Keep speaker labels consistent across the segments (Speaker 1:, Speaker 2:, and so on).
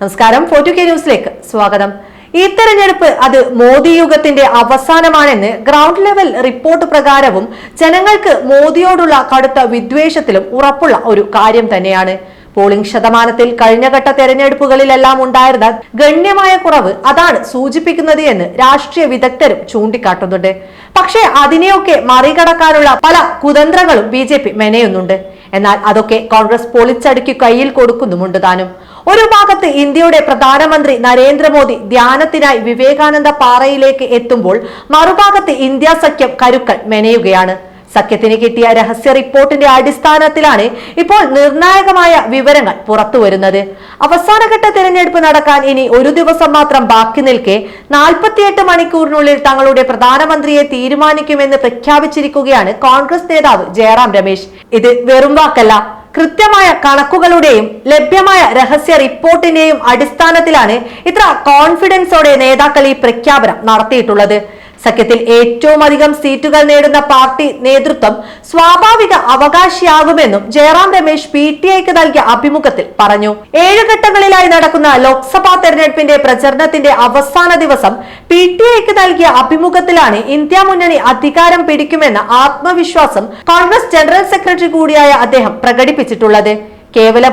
Speaker 1: നമസ്കാരം ഫോർട്ടു കെ ന്യൂസിലേക്ക് സ്വാഗതം ഈ തെരഞ്ഞെടുപ്പ് അത് മോദി യുഗത്തിന്റെ അവസാനമാണെന്ന് ഗ്രൗണ്ട് ലെവൽ റിപ്പോർട്ട് പ്രകാരവും ജനങ്ങൾക്ക് മോദിയോടുള്ള കടുത്ത വിദ്വേഷത്തിലും ഉറപ്പുള്ള ഒരു കാര്യം തന്നെയാണ് പോളിംഗ് ശതമാനത്തിൽ കഴിഞ്ഞഘട്ട തെരഞ്ഞെടുപ്പുകളിലെല്ലാം ഉണ്ടായിരുന്ന ഗണ്യമായ കുറവ് അതാണ് സൂചിപ്പിക്കുന്നത് എന്ന് രാഷ്ട്രീയ വിദഗ്ധരും ചൂണ്ടിക്കാട്ടുന്നുണ്ട് പക്ഷേ അതിനെയൊക്കെ മറികടക്കാനുള്ള പല കുതന്ത്രങ്ങളും ബി മെനയുന്നുണ്ട് എന്നാൽ അതൊക്കെ കോൺഗ്രസ് പൊളിച്ചടുക്കി കയ്യിൽ കൊടുക്കുന്നുമുണ്ട് താനും ഒരു ഭാഗത്ത് ഇന്ത്യയുടെ പ്രധാനമന്ത്രി നരേന്ദ്രമോദി ധ്യാനത്തിനായി വിവേകാനന്ദ പാറയിലേക്ക് എത്തുമ്പോൾ മറുഭാഗത്ത് ഇന്ത്യ സഖ്യം കരുക്കൾ മെനയുകയാണ് സഖ്യത്തിന് കിട്ടിയ രഹസ്യ റിപ്പോർട്ടിന്റെ അടിസ്ഥാനത്തിലാണ് ഇപ്പോൾ നിർണായകമായ വിവരങ്ങൾ പുറത്തുവരുന്നത് അവസാനഘട്ട തിരഞ്ഞെടുപ്പ് നടക്കാൻ ഇനി ഒരു ദിവസം മാത്രം ബാക്കി നിൽക്കെ നാൽപ്പത്തിയെട്ട് മണിക്കൂറിനുള്ളിൽ തങ്ങളുടെ പ്രധാനമന്ത്രിയെ തീരുമാനിക്കുമെന്ന് പ്രഖ്യാപിച്ചിരിക്കുകയാണ് കോൺഗ്രസ് നേതാവ് ജയറാം രമേശ് ഇത് വെറും വാക്കല്ല കൃത്യമായ കണക്കുകളുടെയും ലഭ്യമായ രഹസ്യ റിപ്പോർട്ടിന്റെയും അടിസ്ഥാനത്തിലാണ് ഇത്ര കോൺഫിഡൻസോടെ നേതാക്കൾ ഈ പ്രഖ്യാപനം നടത്തിയിട്ടുള്ളത് സഖ്യത്തിൽ ഏറ്റവും അധികം സീറ്റുകൾ നേടുന്ന പാർട്ടി നേതൃത്വം സ്വാഭാവിക അവകാശിയാകുമെന്നും ജയറാം രമേശ് പി ടി ഐക്ക് നൽകിയ അഭിമുഖത്തിൽ പറഞ്ഞു ഏഴ് ഘട്ടങ്ങളിലായി നടക്കുന്ന ലോക്സഭാ തെരഞ്ഞെടുപ്പിന്റെ പ്രചരണത്തിന്റെ അവസാന ദിവസം പി ടി ഐക്ക് നൽകിയ അഭിമുഖത്തിലാണ് ഇന്ത്യ മുന്നണി അധികാരം പിടിക്കുമെന്ന ആത്മവിശ്വാസം കോൺഗ്രസ് ജനറൽ സെക്രട്ടറി കൂടിയായ അദ്ദേഹം പ്രകടിപ്പിച്ചിട്ടുള്ളത് കേവല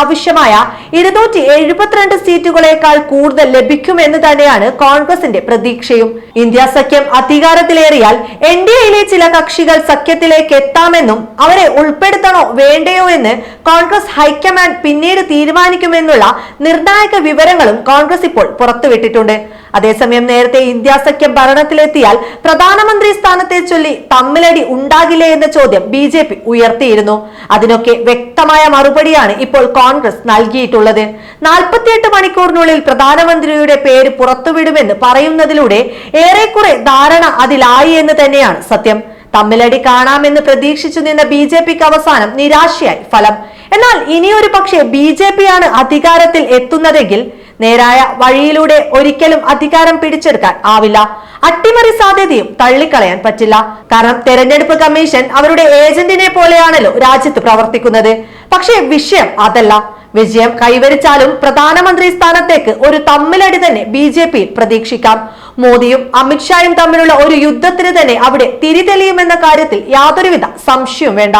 Speaker 1: ആവശ്യമായ ഇരുന്നൂറ്റി എഴുപത്തിരണ്ട് സീറ്റുകളേക്കാൾ കൂടുതൽ ലഭിക്കുമെന്ന് തന്നെയാണ് കോൺഗ്രസിന്റെ പ്രതീക്ഷയും ഇന്ത്യ സഖ്യം അധികാരത്തിലേറിയാൽ എൻ ഡി എയിലെ ചില കക്ഷികൾ സഖ്യത്തിലേക്ക് എത്താമെന്നും അവരെ ഉൾപ്പെടുത്തണോ വേണ്ടയോ എന്ന് കോൺഗ്രസ് ഹൈക്കമാൻഡ് പിന്നീട് തീരുമാനിക്കുമെന്നുള്ള നിർണായക വിവരങ്ങളും കോൺഗ്രസ് ഇപ്പോൾ പുറത്തുവിട്ടിട്ടുണ്ട് അതേസമയം നേരത്തെ ഇന്ത്യ സഖ്യം ഭരണത്തിലെത്തിയാൽ പ്രധാനമന്ത്രി സ്ഥാനത്തെ ചൊല്ലി തമ്മിലടി ഉണ്ടാകില്ലേ എന്ന ചോദ്യം ബി ജെ പി ഉയർത്തിയിരുന്നു അതിനൊക്കെ വ്യക്തമായ മറുപടിയാണ് ഇപ്പോൾ കോൺഗ്രസ് നൽകിയിട്ടുള്ളത് നാൽപ്പത്തിയെട്ട് മണിക്കൂറിനുള്ളിൽ പ്രധാനമന്ത്രിയുടെ പേര് പുറത്തുവിടുമെന്ന് പറയുന്നതിലൂടെ ഏറെക്കുറെ ധാരണ അതിലായി എന്ന് തന്നെയാണ് സത്യം തമ്മിലടി കാണാമെന്ന് പ്രതീക്ഷിച്ചു നിന്ന ബി ജെ പിക്ക് അവസാനം നിരാശയായി ഫലം എന്നാൽ ഇനിയൊരു പക്ഷേ ബി ജെ പിയാണ് അധികാരത്തിൽ എത്തുന്നതെങ്കിൽ നേരായ വഴിയിലൂടെ ഒരിക്കലും അധികാരം പിടിച്ചെടുക്കാൻ ആവില്ല അട്ടിമറി സാധ്യതയും തള്ളിക്കളയാൻ പറ്റില്ല കാരണം തെരഞ്ഞെടുപ്പ് കമ്മീഷൻ അവരുടെ ഏജന്റിനെ പോലെയാണല്ലോ രാജ്യത്ത് പ്രവർത്തിക്കുന്നത് പക്ഷേ വിഷയം അതല്ല വിജയം കൈവരിച്ചാലും പ്രധാനമന്ത്രി സ്ഥാനത്തേക്ക് ഒരു തമ്മിലടി തന്നെ ബി ജെ പി പ്രതീക്ഷിക്കാം മോദിയും അമിത്ഷായും തമ്മിലുള്ള ഒരു യുദ്ധത്തിന് തന്നെ അവിടെ തിരിതെളിയുമെന്ന കാര്യത്തിൽ യാതൊരുവിധ സംശയവും വേണ്ട